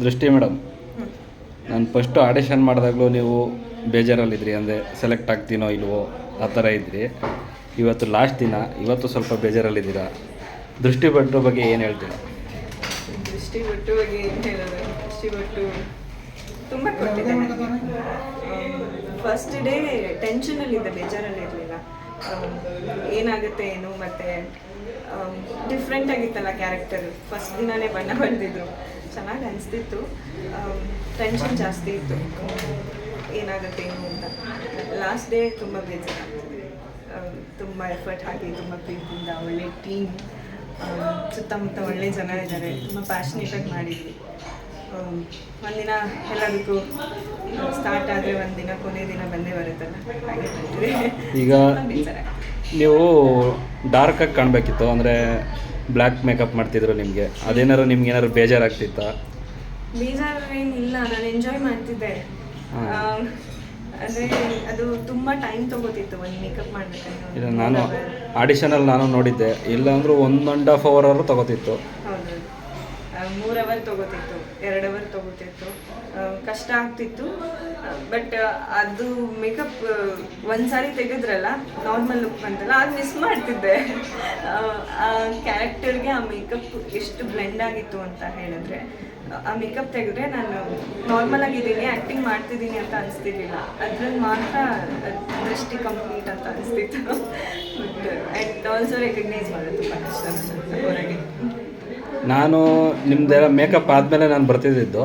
ದೃಷ್ಟಿ ಮೇಡಮ್. ನಾನು first audition ಮಾಡಿದಾಗಲೂ ನೀವು ಬೇಜಾರಲ್ಲಿದ್ರಿ ಅಂದರೆ ಸೆಲೆಕ್ಟ್ ಆಗ್ತೀನೋ ಇಲ್ವೋ ಆ ಥರ ಇದ್ರಿ. ಇವತ್ತು ಲಾಸ್ಟ್ ದಿನ ಇವತ್ತು ಸ್ವಲ್ಪ ಬೇಜಾರಲ್ಲಿದ್ದೀರಾ? ದೃಷ್ಟಿ ಭಟ್ರ ಬಗ್ಗೆ ಏನು ಹೇಳ್ತೀರಾ? ದೃಷ್ಟಿ ಬಿಟ್ಟು ಬಗ್ಗೆ ಏನು ಹೇಳೋದು? ದೃಷ್ಟಿ ತುಂಬ ಫಸ್ಟ್ ಡೇ ಟೆನ್ಷನಲ್ಲಿದ್ದೆ ಬೇಜಾರಲ್ಲಿ ಇರಲಿಲ್ಲ. ಏನಾಗುತ್ತೆ ಏನು ಮತ್ತು? ಡಿಫ್ರೆಂಟ್ ಆಗಿತ್ತಲ್ಲ ಕ್ಯಾರೆಕ್ಟರ್ ಫಸ್ಟ್ ದಿನನೇ ಬಣ್ಣ ಬರೆದಿದ್ರು ಚೆನ್ನಾಗಿ ಅನಿಸ್ತಿತ್ತು. ಟೆನ್ಷನ್ ಜಾಸ್ತಿ ಇತ್ತು. ಏನಾಗುತ್ತೆ ಏನು ಅಂತ. ಲಾಸ್ಟ್ ಡೇ ತುಂಬ ಬೇಜಾರಾಗ್ತದೆ ತುಂಬ ಎಫರ್ಟ್ ಹಾಕಿ ತುಂಬ ಪ್ರೀತಿಯಿಂದ ಒಳ್ಳೆ ಟೀಮ್ ಸುತ್ತಮುತ್ತ ಒಳ್ಳೆ ಜನ ಇದ್ದಾರೆ. ತುಂಬ ಪ್ಯಾಷನೇಟಾಗಿ ಮಾಡಿದ್ವಿ. ಒಂದಿನ ಎಲ್ಲದಕ್ಕೂ ಸ್ಟಾರ್ಟ್ ಆದರೆ ಒಂದಿನ ಕೊನೆ ದಿನ ಬಂದೇ ಬರುತ್ತಲ್ಲ ಹಾಗೆ ಬಂದಿದೆ. ಈಗ. ನೀವು ಡಾರ್ಕಾಗಿ ಕಾಣಬೇಕಿತ್ತು. ಅಂದರೆ ಬ್ಲ್ಯಾಕ್ ಮೇಕಪ್ ಮಾಡ್ತಿದ್ರು ನಿಮಗೆ? ಅದೇನಾದ್ರು ನಿಮ್ಗೆ ಏನಾದ್ರು ಬೇಜಾರಾಗ್ತಿತ್ತಾ? ಬೇಜಾರೇನಿಲ್ಲ ನಾನು ಎಂಜಾಯ್ ಮಾಡ್ತಿದ್ದೆ. ಅಂದ್ರೆ ಅದು ತುಂಬ ಟೈಮ್ ತಗೋತಿತ್ತು ಒಂದು ಮೇಕಪ್ ಇಲ್ಲ ಮಾಡ್ಬೇಕಂದ್ರೆ ನಾನು ಆಡಿಷನಲ್ಲಿ ನಾನು ನೋಡಿದ್ದೆ. ಇಲ್ಲಾಂದ್ರೂ ಒಂದು ಒನ್ ಆ್ಯಂಡ್ ಹಾಫ್ ಅವರ್ ಅವರು ತಗೋತಿತ್ತು. ಮೂರು ಅವರ್ ತಗೋತಿತ್ತು ಎರಡು ಅವರ್ ತಗೋತಿತ್ತು. ಕಷ್ಟ ಆಗ್ತಿತ್ತು. ಬಟ್ ಅದು ಮೇಕಪ್ ಒಂದ್ಸಾರಿ ತೆಗೆದ್ರಲ್ಲ ನಾರ್ಮಲ್ ಲುಕ್ ಬಂತಲ್ಲ ಅದು ಮಿಸ್ ಮಾಡ್ತಿದ್ದೆ. ಆ, ಕ್ಯಾರೆಕ್ಟರ್ಗೆ ಆ ಮೇಕಪ್ ಎಷ್ಟು ಬ್ಲೆಂಡ್ ಆಗಿತ್ತು ಅಂತ ಹೇಳಿದ್ರೆ ಆ ಮೇಕಪ್ ತೆಗೆದ್ರೆ ನಾನು ನಾರ್ಮಲ್ ಆಗಿದ್ದೀನಿ ಆ್ಯಕ್ಟಿಂಗ್ ಮಾಡ್ತಿದ್ದೀನಿ ಅಂತ ಅನಿಸ್ತಿರ್ಲಿಲ್ಲ. ಅದ್ರಲ್ಲಿ ಮಾತ್ರ ದೃಷ್ಟಿ ಕಂಪ್ಲೀಟ್ ಅಂತ ಅನಿಸ್ತಿತ್ತು. ಬಟ್ ಆಲ್ಸೋ ರೆಕಗ್ನೈಸ್ ಮಾಡೋದು ತುಂಬ ಕಷ್ಟ ಹೊರಗೆ. ನಾನು ನಿಮ್ದೆಲ್ಲ ಮೇಕಪ್ ಆದಮೇಲೆ ನಾನು ಬರ್ತಿದ್ದಿದ್ದು.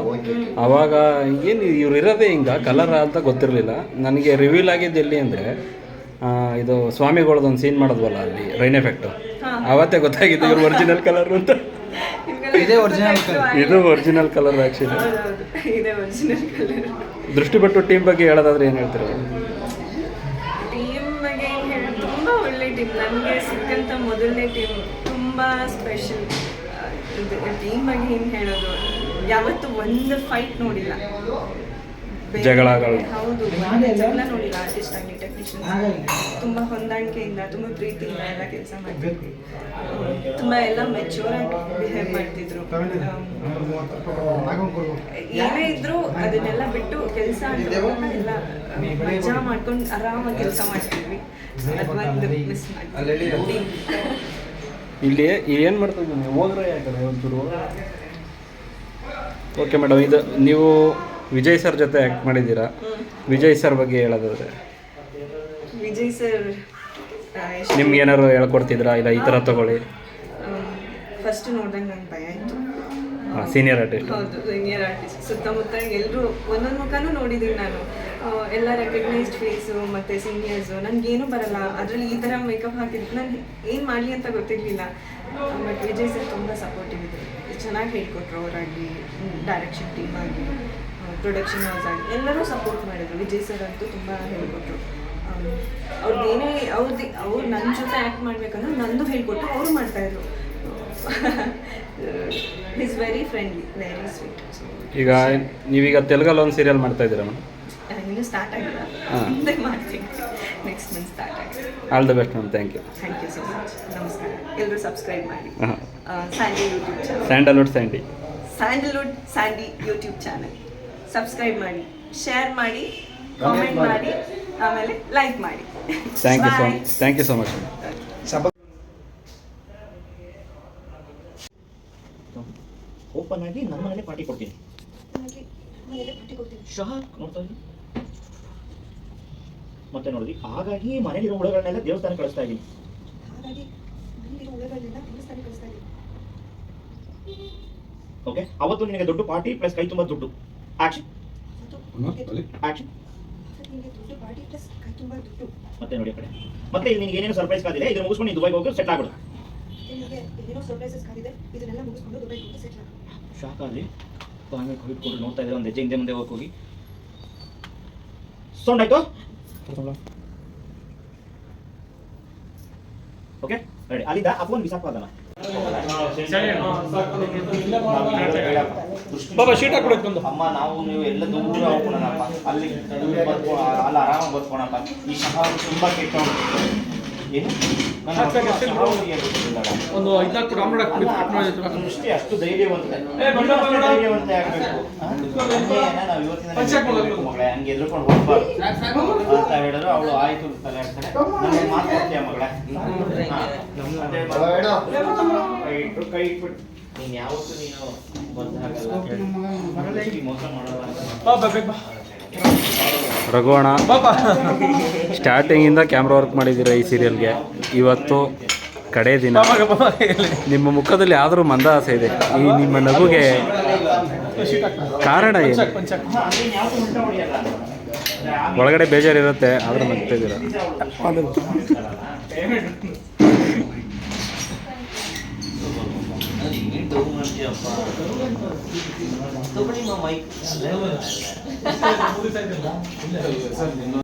ಆವಾಗ ಏನು ಇವ್ರು ಇರೋದೇ ಹಿಂಗೆ ಕಲರ್ ಅಂತ ಗೊತ್ತಿರಲಿಲ್ಲ. ನನಗೆ ರಿವೀಲ್ ಆಗಿದ್ದು ಎಲ್ಲಿ ಅಂದರೆ ಇದು ಸ್ವಾಮಿಗಳದೊಂದು ಸೀನ್ ಮಾಡಿದ್ವಲ್ಲ ಅಲ್ಲಿ ರೈನ್ ಎಫೆಕ್ಟು ಆವತ್ತೇ ಗೊತ್ತಾಗಿದ್ದು ಇವ್ರು ಒರಿಜಿನಲ್ ಕಲರ್ ಅಂತ. ಇದೇ ಒರಿಜಿನಲ್ ಇದು ಒರಿಜಿನಲ್ ಕಲರ್ ಆ್ಯಕ್ಚುಲಿ ಇದೇ ಒರಿಜಿನಲ್ ಕಲರ್ ದೃಷ್ಟಿಪಟ್ಟು ಟೀಮ್ ಬಗ್ಗೆ ಹೇಳೋದಾದ್ರೆ ಏನು ಹೇಳ್ತೀರಾ? ಟೀಮ್ ಬಗ್ಗೆ ಹೇಳಿ ತುಂಬ ಒಳ್ಳೆ ಟೀಮ್ ನನಗೆ ಸಿಕ್ಕಂಥ ಮೊದಲನೇ ಟೀಮ್ ತುಂಬಾ ಸ್ಪೆಷಲ್ ಟೀಮ್ ಬಗ್ಗೆ ಏನು ಹೇಳೋದು? ಯಾವತ್ತು ಒಂದು ಫೈಟ್ ನೋಡಿಲ್ಲ. ಜಗಳಗಳು. ಹೌದು. ಜಗಳ ನೋಡಿಲ್ಲ ಆರ್ಟಿಸ್ಟ್ ಆಗಲಿ ಟೆಕ್ನಿಷಿಯನ್ ತುಂಬ ಹೊಂದಾಣಿಕೆಯಿಂದ ತುಂಬ ಪ್ರೀತಿಯಿಂದ ಎಲ್ಲ ಕೆಲಸ ಮಾಡ್ತಿದ್ರು. ತುಂಬ ಎಲ್ಲ ಮೆಚೂರ್ ಆಗಿ ಬಿಹೇವ್ ಮಾಡ್ತಿದ್ರು. ಏನೇ ಇದ್ರು ಅದನ್ನೆಲ್ಲ ಬಿಟ್ಟು ಕೆಲಸ ಅಂತ ಎಲ್ಲ ಮಜಾ ಮಾಡ್ಕೊಂಡು ಆರಾಮಾಗಿ ಕೆಲಸ ಮಾಡ್ತಿದ್ವಿ. ಅದೊಂದು ಮಿಸ್ ಮಾಡ್ತೀವಿ ಇಲ್ಲಿ ಏನು ಮಾಡ್ತಾ ಹೋದ್ರೆ ಯಾಕಂದ್ರೆ ಒಂಚೂರು? ಓಕೆ ಮೇಡಮ್ ಇದು ನೀವು ವಿಜಯ್ ಸರ್ ಜೊತೆ ಆ್ಯಕ್ಟ್ ಮಾಡಿದ್ದೀರಾ? ವಿಜಯ್ ಸರ್ ಬಗ್ಗೆ ಹೇಳೋದಾದ್ರೆ. ವಿಜಯ್ ಸರ್ ನಿಮ್ಗೆ ಏನಾದ್ರು ಹೇಳ್ಕೊಡ್ತಿದ್ರಾ? ಇಲ್ಲ ಈ ಥರ ತಗೊಳ್ಳಿ. ಫಸ್ಟ್ ನೋಡಿದಾಗ ನಂಗೆ ಭಯ ಇತ್ತು ಸೀನಿಯರ್ ಆರ್ಟಿಸ್ಟ್ ಹೌದು ಸೀನಿಯರ್ ಆರ್ಟಿಸ್ಟ್ ಸುತ್ತಮುತ್ತ ಎಲ್ಲರೂ ಒಂದೊಂದು ಮುಖನೂ ನೋಡಿದ್ದೀನಿ ನಾನು. ಎಲ್ಲ ರೆಕಗ್ನೈಸ್ಡ್ ಫೇಸು ಮತ್ತು ಸೀನಿಯರ್ಸು ಏನು ಬರಲ್ಲ. ಅದರಲ್ಲಿ ಈ ಥರ ಮೇಕಪ್ ಹಾಕಿದ್ದು ನಾನು ಏನು ಮಾಡಲಿ ಅಂತ ಗೊತ್ತಿರಲಿಲ್ಲ. ಬಟ್ ವಿಜಯ್ ಸರ್ ತುಂಬಾ ಸಪೋರ್ಟಿವ್ ಇದೆ ಚೆನ್ನಾಗಿ ಹೇಳ್ಕೊಟ್ರು ಅವರಾಗಿ ಡೈರೆಕ್ಷನ್ ಟೀಮ್ ಆಗಿ ಪ್ರೊಡಕ್ಷನ್ ಹೌಸ್ ಆಗಿ. ಎಲ್ಲರೂ ಸಪೋರ್ಟ್ ಮಾಡಿದ್ರು. ವಿಜಯ್ ಸರ್ ಅಂತೂ ತುಂಬ ಹೇಳ್ಕೊಟ್ರು. ಅವ್ರದ್ದು ಏನೇ ಅವ್ರದ್ದು ಅವ್ರು ನನ್ನ ಜೊತೆ ಆ್ಯಕ್ಟ್ ಮಾಡ್ಬೇಕಂದ್ರೆ ನಂದು ಹೇಳ್ಕೊಟ್ಟು ಅವರು ಮಾಡ್ತಾಯಿದ್ರು is very friendly very sweet ಈಗ ನೀವೀಗ ತೆಲುಗಲ್ಲಿ ಒಂದು ಸೀರಿಯಲ್ ಮಾಡ್ತಾ ಇದ್ದೀರಾ ಮೇಡಮ್ ಇನ್ನು ಸ್ಟಾರ್ಟ್ ಆಗಿಲ್ಲ. ಮುಂದೆ ಮಾಡ್ತೀನಿ. ನೆಕ್ಸ್ಟ್ ಮಂತ್ ಸ್ಟಾರ್ಟ್ ಆಗಿದೆ. All the best ma'am thank you thank you so much ನಮಸ್ಕಾರ. ಎಲ್ಲರೂ ಸಬ್ಸ್ಕ್ರೈಬ್ ಮಾಡಿ. Sandy YouTube channel Sandalwood Sandy Sandalwood Sandy YouTube channel subscribe ಮಾಡಿ. ಶೇರ್ ಮಾಡಿ. ಕಾಮೆಂಟ್ ಮಾಡಿ. ಆಮೇಲೆ ಲೈಕ್ ಮಾಡಿ. Thank you so. Thank you so much open ಆಗಿ ನಮ್ಮ ಮನೇಲಿ ಪಾರ್ಟಿ ಕೊಡ್ತೀನಿ. ಶಾಕ್ ನೋಡ್ತಾ ಇದ್ದೀನಿ. ಮತ್ತೆ ನೋಡಿದ್ವಿ ಹಾಗಾಗಿ ಮನೇಲಿರೋ ಹುಳಗಳನ್ನೆಲ್ಲ ದೇವಸ್ಥಾನ ಕಳಿಸ್ತಾ ಇದ್ದೀನಿ. ಓಕೆ ಅವತ್ತು ನಿನಗೆ ದೊಡ್ಡ ಪಾರ್ಟಿ ಪ್ಲಸ್ ಕೈ ತುಂಬ ದುಡ್ಡು. ಆಕ್ಷನ್ ಆಕ್ಷನ್ ಮತ್ತೆ ನೋಡಿ ಕಡೆ. ಮತ್ತೆ ಇಲ್ಲಿ ನಿನಗೆ ಏನೇನು ಸರ್ಪ್ರೈಸ್ ಕಾದಿದೆ ಇದನ್ನ ಮುಗಿಸ್ಕೊಂಡು ದುಬೈಗೆ ಹೋಗಿ ಸೆಟ್ ಆಗ್ಬಿಡು ಶಾಕ್ ಬಾಂಗ್ಲೆ ಹಿಡ್ಕೊಂಡು ನೋಡ್ತಾ ಇದ್ದಾರೆ ಒಂದು ಹೆಜ್ಜೆ ಹಿಂದೆ ಮುಂದೆ ಹೋಗಿ ಹೋಗಿ. ಸೌಂಡ್ ಆಯ್ತು? ಓಕೆ ರೆಡಿ ಅಲ್ಲಿದ್ದ ಅಪ್ಪ ಒಂದು ಬಾಬಾ ಶೀಟ್ ಅಮ್ಮ ನಾವು ನೀವು ಎಲ್ಲ ದೂರ ಹೋಗೋಣಪ್ಪ. ಅಲ್ಲಿ ಬದುಕೋಣ ಅಲ್ಲಿ ಆರಾಮಾಗಿ ಬದುಕೋಣಪ್ಪ ಈ ಸಹ ತುಂಬಾ ಕೆಟ್ಟ ಏನು. ಒಂದು ಐದ್ನಾಲ್ಕು ಡಾಮ್ಲರ್ ಹಾಕ್ಬಿಡಿ ಕಟ್ ಅಷ್ಟೇ ಧೈರ್ಯವಂತ. ಧೈರ್ಯವಂತ ಆಗಬೇಕು. ನಾವು ಇವತ್ತಿನ. ಮಗಳೇ ಹಂಗೆ ಎದ್ರುಕೊಂಡು ಹೋಗ್ಬಾರ್ದು. ಅಂತ ಹೇಳಿದ್ರು ಅವಳು ಆಯ್ತು ಅಂತ ತಲೆ ಆಡ್ತಾಳೆ ನನಗೆ ಮಾತು ಕೊಡ್ತೀಯ ಮಗಳೇ? ಹಾ. ಕೈ ಇಟ್ಟು ಕೈ ಇಟ್ಬಿಟ್ಟು ನೀನು ಯಾವತ್ತೂ ನೀನು. ಮೋಸ ಮಾಡಲ್ಲ ಬಾ ಸ್ಟಾರ್ಟಿಂಗಿಂದ ಕ್ಯಾಮ್ರಾ ವರ್ಕ್ ಮಾಡಿದ್ದೀರಾ ಈ ಸೀರಿಯಲ್ಗೆ ಇವತ್ತು ಕಡೆ ದಿನ. ನಿಮ್ಮ ಮುಖದಲ್ಲಿ ಆದರೂ ಮಂದಹಾಸ ಇದೆ. ಈ ನಿಮ್ಮ ನಗುಗೆ. ಕಾರಣ ಏನು? ಒಳಗಡೆ ಬೇಜಾರಿರುತ್ತೆ ಆದರೂ ನಗ್ತಿದ್ದೀರಾ ಅದು ಹಿಂಗೆ ಡೌನ್ ಮಾಡ್ತೀಯಪ್ಪ ತಗೊಳ್ಳಿ ಮೈಕ್ ಮುಗಿತಾ ಇದೆಯಲ್ಲ?